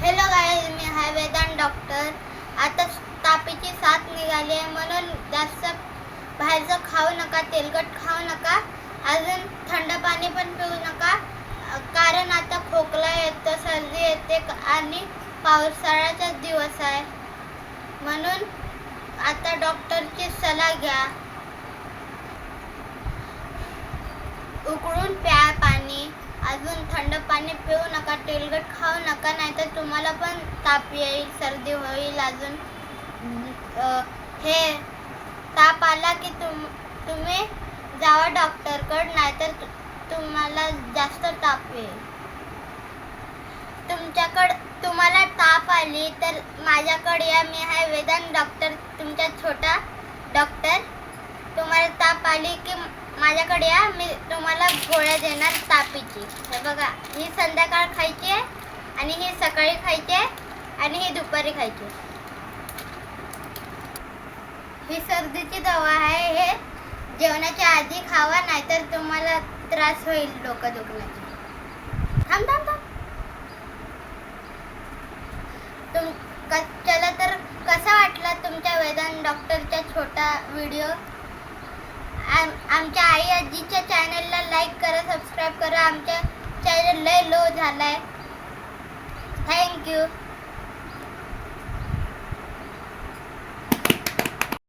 Hello guys मी hi Vedant doctor आता तापीची साथ निघाली आहे. म्हणून जास्त बाहेरचं खाऊ नका तेलकट खाऊ नका. अजून थंड पाणी पण पिऊ नका. कारण आता खोकला येतो सर्दी येते आणि पावसाळ्याचा दिवस आहे. म्हणून आता डॉक्टरची सल्ला घ्या. उकळून प्या पाणी पिऊ नका तेलकट खाऊ नका नाहीतर तुम्हाला पण ताप येईल सर्दी होईल अजून. हे ताप आला की तुम तुम्ही जावा डॉक्टरकडे नाहीतर तुम्हाला जास्त ताप येईल. तुमच्याकडं तुम्हाला ताप आली तर माझ्याकडे या मी आहे वेदांत डॉक्टर तुमच्या छोटा डॉक्टर. तुम्हाला ताप आली की माझ्याकडे या मी तुम्हाला गोळ्या देणार ताप बघा ही संध्याकाळ खायची आहे आणि ही सकाळी खायची आहे आणि ही दुपारी खायची आहे. ही सर्दीची दवा आहे हे. जेवणाच्या आधी खावा नाहीतर तुम्हाला त्रास होईल डोकं दुखण्याची. थांब थांब थांब. तुम क- चला तर कसा वाटला तुमच्या वेदांत डॉक्टरचा छोटा व्हिडिओ? आम आमच्या आई आजीच्या चॅनलला लाईक करा सबस्क्राईब करा. आमच्या लो झालाय. थँक्यू